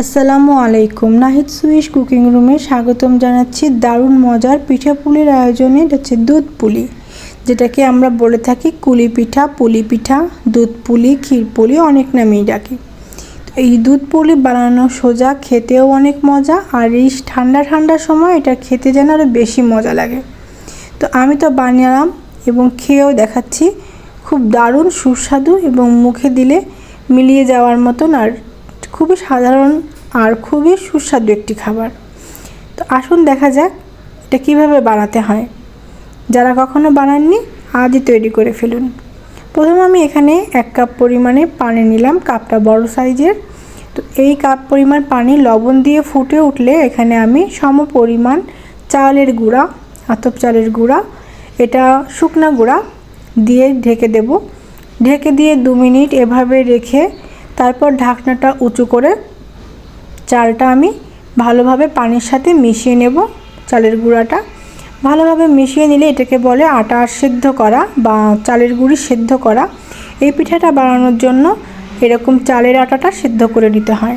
আসসালামু আলাইকুম। Nahid Swiss cooking রুমে স্বাগতম জানাচ্ছি দারুণ মজার পিঠাপুলির আয়োজনে। এটা হচ্ছে দুধ পুলি, যেটাকে আমরা বলে থাকি কুলি পিঠা, পুলি পিঠা, দুধ পুলি, ক্ষীর পুলি, অনেক নামেই ডাকি। এই দুধ পুলি বানানো সোজা, খেতেও অনেক মজা, আর এই ঠান্ডা ঠান্ডার সময় এটা খেতে যেন আরও বেশি মজা লাগে। তো আমি তো বানিয়েলাম এবং খেয়েও দেখাচ্ছি। খুব দারুণ, সুস্বাদু এবং মুখে দিলে মিলিয়ে যাওয়ার মতন আর খুবই সাধারণ আর খুবই সুস্বাদু একটি খাবার। তো আসুন দেখা যাক এটা কীভাবে বানাতে হয়। যারা কখনো বানাননি, আজই তৈরি করে ফেলুন। প্রথমে আমি এখানে এক কাপ পরিমাণে পানি নিলাম, কাপটা বড় সাইজের। তো এই কাপ পরিমাণ পানি লবণ দিয়ে ফুটে উঠলে এখানে আমি সম পরিমাণ চালের গুঁড়া, আতপ চালের গুঁড়া, এটা শুকনা গুঁড়া দিয়ে ঢেকে দেব। ঢেকে দিয়ে দু মিনিট এভাবে রেখে তারপর ঢাকনাটা উঁচু করে চালটা আমি ভালোভাবে পানির সাথে মিশিয়ে নেব চালের গুঁড়াটা। ভালোভাবে মিশিয়ে নিলে এটাকে বলে আটা সেদ্ধ করা বা চালের গুঁড়ি সেদ্ধ করা। এই পিঠাটা বানানোর জন্য এরকম চালের আটাটা সেদ্ধ করে নিতে হয়।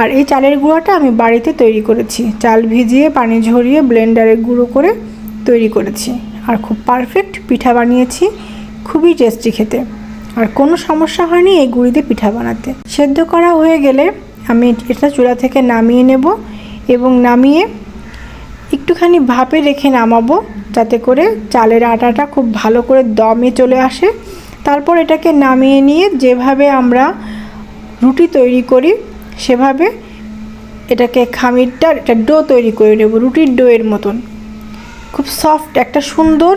আর এই চালের গুঁড়োটা আমি বাড়িতে তৈরি করেছি। চাল ভিজিয়ে, পানি ঝরিয়ে, ব্লেন্ডারে গুঁড়ো করে তৈরি করেছি। আর খুব পারফেক্ট পিঠা বানিয়েছি। খুবই টেস্টি খেতে। আর কোনো সমস্যা হয়নি এই গুঁড়ি দিয়ে পিঠা বানাতে। সেদ্ধ করা হয়ে গেলে আমি এটা চূড়া থেকে নামিয়ে নেব এবং নামিয়ে একটুখানি ভাপে রেখে নামাবো যাতে করে চালের আটাটা খুব ভালো করে দমে চলে আসে। তারপর এটাকে নামিয়ে নিয়ে যেভাবে আমরা রুটি তৈরি করি, সেভাবে এটাকে খামিরটা একটা ডো তৈরি করে নেব, রুটির ডোয়ের মতন। খুব সফট, একটা সুন্দর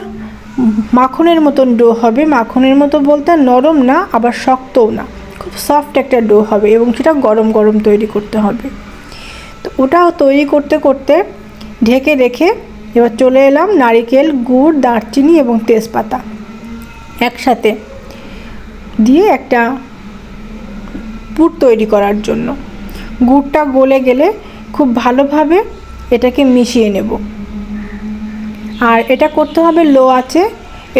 মাখনের মতন ডো হবে। মাখনের মতো বলতে নরম না, আবার শক্তও না। খুব সফট একটা ডো হবে এবং সেটা গরম গরম তৈরি করতে হবে। তো ওটাও তৈরি করতে করতে ঢেকে রেখে এবার চলে এলাম নারিকেল, গুড়, দারচিনি এবং তেজপাতা একসাথে দিয়ে একটা পুর তৈরি করার জন্য। গুড়টা গলে গেলে খুব ভালোভাবে এটাকে মিশিয়ে নেব। আর এটা করতে হবে লো আছে।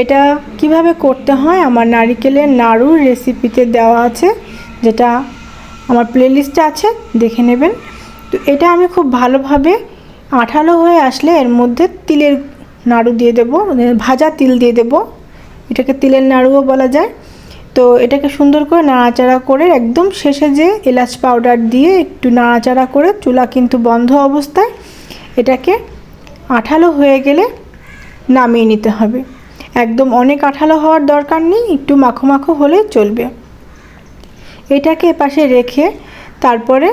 এটা কীভাবে করতে হয়? আমার নারিকেলের নাড়ুর রেসিপিতে দেওয়া আছে, যেটা আমার প্লেলিস্টে আছে, দেখে নেবেন। তো এটা আমি খুব ভালোভাবে আঠালো হয়ে আসলে এর মধ্যে তিলের নাড়ু দিয়ে দেবো মানে ভাজা তিল দিয়ে দেবো। এটাকে তিলের নাড়ুও বলা যায়। তো এটাকে সুন্দর করে নাড়াচাড়া করে একদম শেষে যে এলাচ পাউডার দিয়ে একটু নাড়াচাড়া করে, চুলা কিন্তু বন্ধ অবস্থায়, এটাকে আঠালো হয়ে গেলে নামিয়ে নিতে হবে। একদম অনেক আঠালো হওয়ার দরকার নেই, একটু মাখো মাখো হলে চলবে। এটাকে এপাশে রেখে তারপরে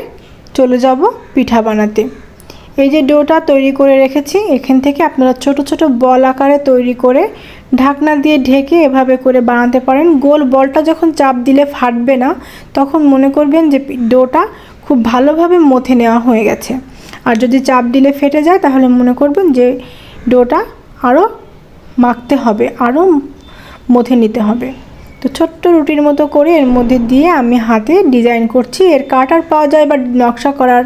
চলে যাব পিঠা বানাতে। এই যে ডোটা তৈরি করে রেখেছি, এখান থেকে আপনারা ছোট ছোট বল আকারে তৈরি করে ঢাকনা দিয়ে ঢেকে এভাবে করে বানাতে পারেন। গোল বলটা যখন চাপ দিলে ফাটবে না, তখন মনে করবেন যে ডোটা খুব ভালোভাবে মথে নেওয়া হয়ে গেছে। আর যদি চাপ দিলে ফেটে যায়, তাহলে মনে করবেন যে ডোটা আরও মাখতে হবে আরও মথে নিতে হবে। তো ছোট্ট রুটির মতো করে এর মধ্যে দিয়ে আমি হাতে ডিজাইন করছি। এর কাটার পাওয়া যায় বা নকশা করার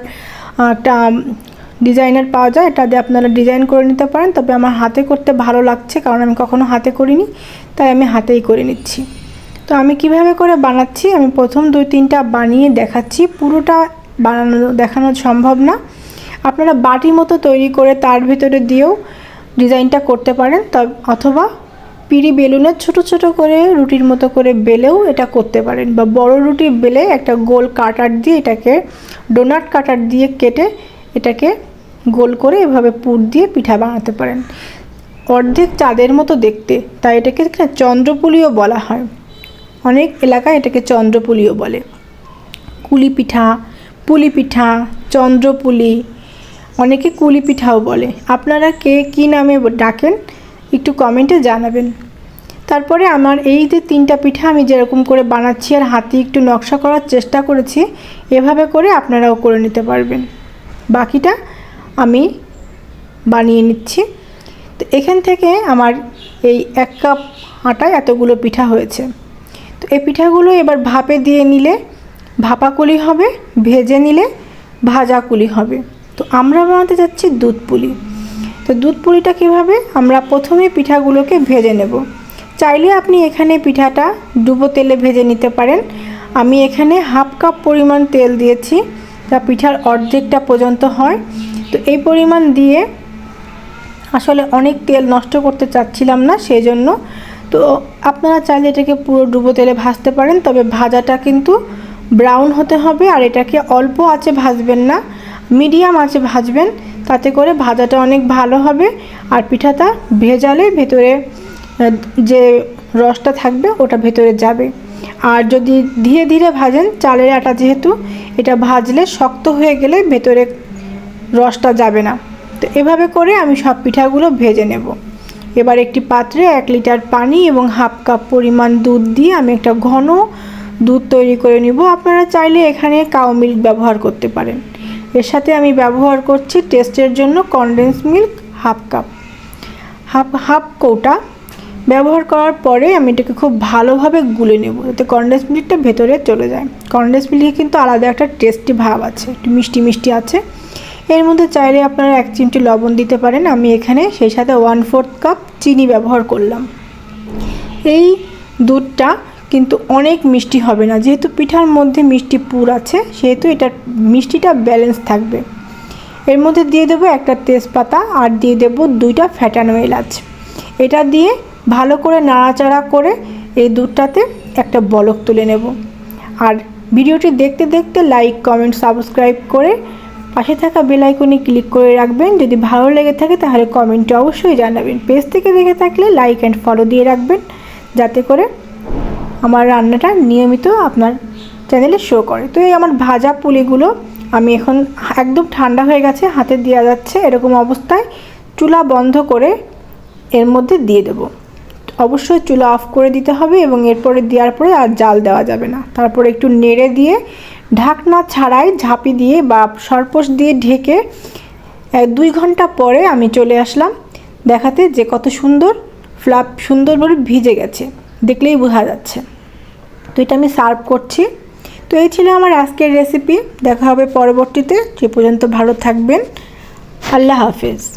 একটা ডিজাইনার পাওয়া যায়, এটা দিয়ে আপনারা ডিজাইন করে নিতে পারেন। তবে আমার হাতে করতে ভালো লাগছে, কারণ আমি কখনো হাতে করিনি, তাই আমি হাতেই করে নিচ্ছি। তো আমি কীভাবে করে বানাচ্ছি? আমি প্রথম দুই তিনটা বানিয়ে দেখাচ্ছি। পুরোটা বানানো, দেখানো সম্ভব না। আপনারা বাটি মতো তৈরি করে তার ভিতরে দিয়েও ডিজাইনটা করতে পারেন অথবা পিড়ি বেলুনের ছোট ছোট করে রুটির মতো করে বেলেও এটা করতে পারেন বা বড় রুটি বেলে একটা গোল কাটার দিয়ে এটাকে ডোনাট কাটার দিয়ে কেটে এটাকে গোল করে এভাবে পুর দিয়ে পিঠা বানাতে পারেন। অর্ধেক চাঁদের মতো দেখতে, তাই এটাকে চন্দ্রপুলিও বলা হয়। অনেক এলাকায় এটাকে চন্দ্রপুলিও বলে। কুলি পিঠা, পুলি পিঠা, চন্দ্রপুলি অনেকে কুলি পিঠাও বলে। আপনারা কে কী নামে ডাকেন, একটু কমেন্টে জানাবেন। তারপরে আমার এই যে তিনটা পিঠা আমি যেরকম করে বানাচ্ছি আর হাতে একটু নকশা করার চেষ্টা করেছি, এভাবে করে আপনারাও করে নিতে পারবেন। বাকিটা আমি বানিয়ে নিচ্ছি। তো এখান থেকে আমার এই এক কাপ আটায় এতগুলো পিঠা হয়েছে। তো এই পিঠাগুলো এবার ভাপে দিয়ে নিলে ভাপা কুলি হবে, ভেজে নিলে ভাজা কুলি হবে। তো আমরা বানাতে যাচ্ছি দুধ পুলি। তো দুধ পুলিটা কীভাবে? আমরা প্রথমে পিঠাগুলোকে ভেজে নেব। চাইলে আপনি এখানে পিঠাটা ডুবো তেলে ভেজে নিতে পারেন। আমি এখানে হাফ কাপ পরিমাণ তেল দিয়েছি, যা পিঠার অর্ধেকটা পর্যন্ত হয়। তো এই পরিমাণ দিয়ে আসলে অনেক তেল নষ্ট করতে চাচ্ছিলাম না সেই জন্য তো আপনারা চাইলে এটাকে পুরো ডুবো তেলে ভাজতে পারেন, তবে ভাজাটা কিন্তু ব্রাউন হতে হবে, আর এটাকে অল্প আঁচে ভাজবেন না। মিডিয়াম আঁচে ভাজবেন, তাতে করে ভাজাটা অনেক ভালো হবে আর পিঠাটা ভেজালে ভেতরে যে রসটা থাকবে ওটা ভেতরে যাবে। আর যদি ধীরে ধীরে ভাজেন, চালের আটা যেহেতু, এটা ভাজলে শক্ত হয়ে গেলে ভেতরে রসটা যাবে না। তো এভাবে করে আমি সব পিঠাগুলো ভেজে নেব। এবার একটি পাত্রে এক লিটার পানি এবং হাফ কাপ পরিমাণ দুধ দিয়ে আমি একটা ঘন দুধ তৈরি করে নিব। আপনারা চাইলে এখানে কাউ মিল্ক ব্যবহার করতে পারেন। এর সাথে আমি ব্যবহার করছি টেস্টের জন্য condense milk half cup half half কৌটা। ব্যবহার করার পরে আমি এটাকে খুব ভালোভাবে গুলে নেব যাতে কনডেন্স মিল্কটা ভেতরে চলে যায়। কনডেন্স মিল্কে কিন্তু আলাদা একটা টেস্টি ভাব আছে, একটু মিষ্টি মিষ্টি আছে। এর মধ্যে চাইলে আপনারা এক চিমটি লবণ দিতে পারেন। আমি এখানে সেই সাথে ওয়ান ফোর্থ কাপ চিনি ব্যবহার করলাম। এই দুধটা কিন্তু অনেক মিষ্টি হবে না। যেহেতু পিঠার মধ্যে মিষ্টি পুর আছে, সেহেতু এটার মিষ্টিটা ব্যালেন্স থাকবে। এর মধ্যে দিয়ে দেবো একটা তেজপাতা আর দিয়ে দেবো দুইটা ফ্যাটানো এলাচ। এটা দিয়ে ভালো করে নাড়াচাড়া করে এই দুধটাতে একটা বলক তুলে নেব। আর ভিডিওটি দেখতে দেখতে লাইক কমেন্ট সাবস্ক্রাইব করে পাশে থাকা বেল আইকনে ক্লিক করে রাখবেন। যদি ভালো লেগে থাকে তাহলে কমেন্টে অবশ্যই জানাবেন। পেজ থেকে দেখে থাকলে লাইক অ্যান্ড ফলো দিয়ে রাখবেন, যাতে করে আমার রান্নাটা নিয়মিত আপনার চ্যানেলে শো করে। তো এই আমার ভাজা পুলিগুলো আমি এখন একদম ঠান্ডা হয়ে গেছে, হাতে দেওয়া যাচ্ছে। এরকম অবস্থায় চুলা বন্ধ করে এর মধ্যে দিয়ে দেবো। অবশ্যই চুলা অফ করে দিতে হবে এবং এরপরে দেওয়ার পরে আর জাল দেওয়া যাবে না। তারপরে একটু নেড়ে দিয়ে ঢাকনা ছাড়াই ঝাঁপি দিয়ে বা সরপোষ দিয়ে ঢেকে দুই ঘণ্টা পরে আমি চলে আসলাম দেখাতে যে কত সুন্দর, ফ্লাপ সুন্দরভাবে ভিজে গেছে। দেখলেই বোঝা যাচ্ছে। তো এটা আমি সার্ভ করছি। তো এই ছিল আমার আজকের রেসিপি দেখা হবে পরবর্তীতে। যে পর্যন্ত ভালো থাকবেন। আল্লাহ হাফেজ।